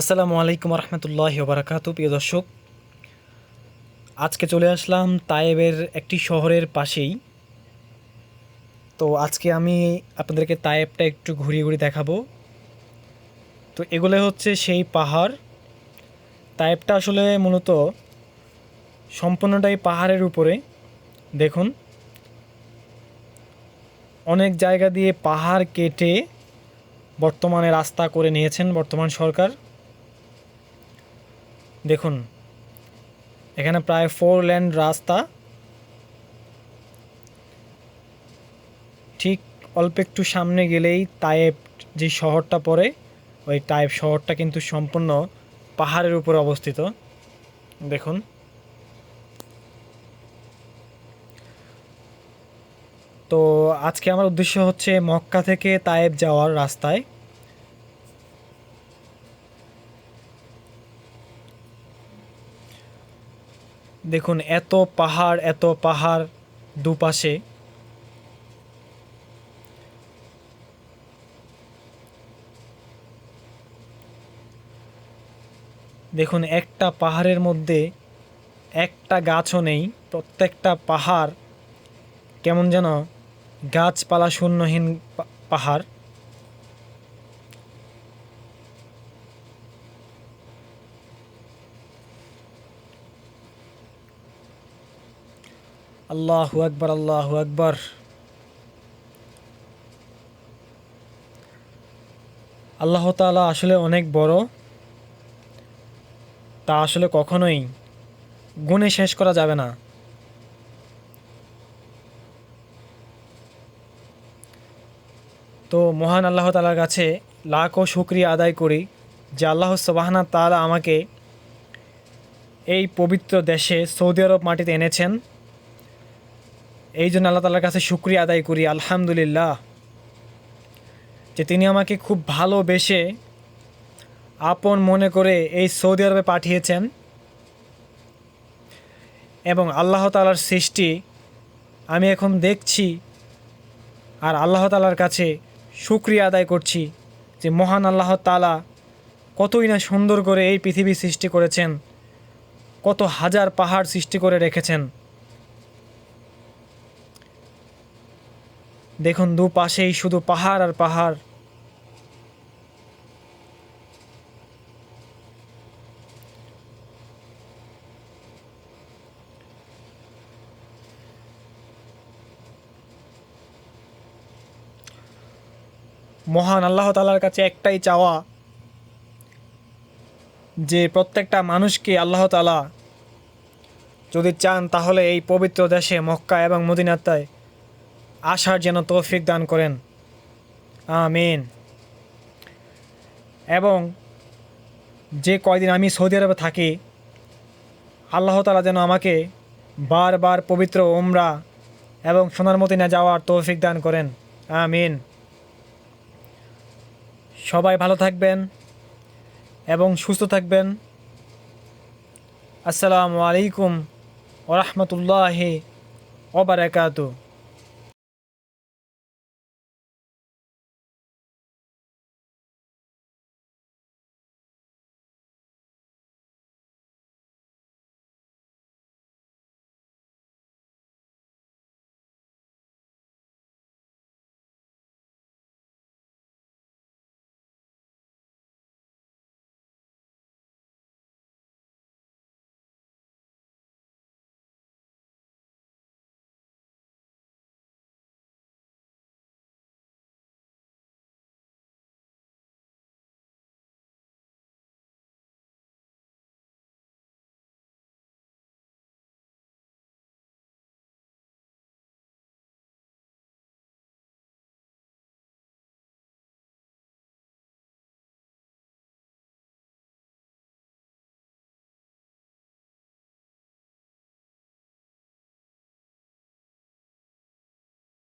আসসালামু আলাইকুম রহমতুল্লাহ বারাকাতু প্রিয় দর্শক। আজকে চলে আসলাম তায়েবের একটি শহরের পাশেই। তো আজকে আমি আপনাদেরকে তায়েবটা একটু ঘুরিয়ে ঘুরিয়ে দেখাবো। তো এগুলো হচ্ছে সেই পাহাড়। তায়েবটা আসলে মূলত সম্পূর্ণটাই পাহাড়ের উপরে। দেখুন। অনেক জায়গা দিয়ে পাহাড় কেটে বর্তমানে রাস্তা করে নিয়েছেন বর্তমান সরকার। দেখুন, এখানে প্রায় ফোর লেন রাস্তা। ঠিক অল্প একটু সামনে গেলেই তায়েব যে শহরটা পড়ে, ওই টাইপ শহরটা কিন্তু সম্পূর্ণ পাহাড়ের উপরে অবস্থিত। দেখুন। তো আজকে আমার উদ্দেশ্য হচ্ছে মক্কা থেকে তায়েব যাওয়ার রাস্তায়। দেখুন, এত পাহাড় এত পাহাড় দুপাশে। দেখুন, একটা পাহাড়ের মধ্যে একটা গাছও নেই। প্রত্যেকটা পাহাড় কেমন যেন গাছপালা শূন্যহীন পাহাড়। আল্লাহু আকবার, আল্লাহু আকবর। আল্লাহ তাআলা আসলে অনেক বড়। তা আসলে কখনোই গুণে শেষ করা যাবে না। তো মহান আল্লাহ তালার কাছে লাখ ও শুক্রিয়া আদায় করি যে আল্লাহ সবাহানা তাআলা আমাকে এই পবিত্র দেশে সৌদি আরব মাটিতে এনেছেন। এই জন্য আল্লাহ তালার কাছে শুক্রিয়া আদায় করি, আলহামদুলিল্লাহ, যে তিনি আমাকে খুব ভালোবেসে আপন মনে করে এই সৌদি আরবে পাঠিয়েছেন এবং আল্লাহ তালার সৃষ্টি আমি এখন দেখছি আর আল্লাহ তালার কাছে শুক্রিয়া আদায় করছি যে মহান আল্লাহ তালা কতই না সুন্দর করে এই পৃথিবী সৃষ্টি করেছেন, কত হাজার পাহাড় সৃষ্টি করে রেখেছেন। দেখুন, দুপাশেই শুধু পাহাড় আর পাহাড়। মহান আল্লাহ তালার কাছে একটাই চাওয়া, যে প্রত্যেকটা মানুষকে আল্লাহ তালা যদি চান তাহলে এই পবিত্র দেশে মক্কা এবং মদিনাতায় আসার যেন তৌফিক দান করেন। আমিন। এবং যে কয়দিন আমি সৌদি আরবে থাকি, আল্লাহ তালা যেন আমাকে বারবার পবিত্র ওমরা এবং সোনার মদিনা যাওয়ার তৌফিক দান করেন। আমিন। সবাই ভালো থাকবেন এবং সুস্থ থাকবেন। আসসালামু আলাইকুম ওরহমতুল্লাহি ওবরাকাতু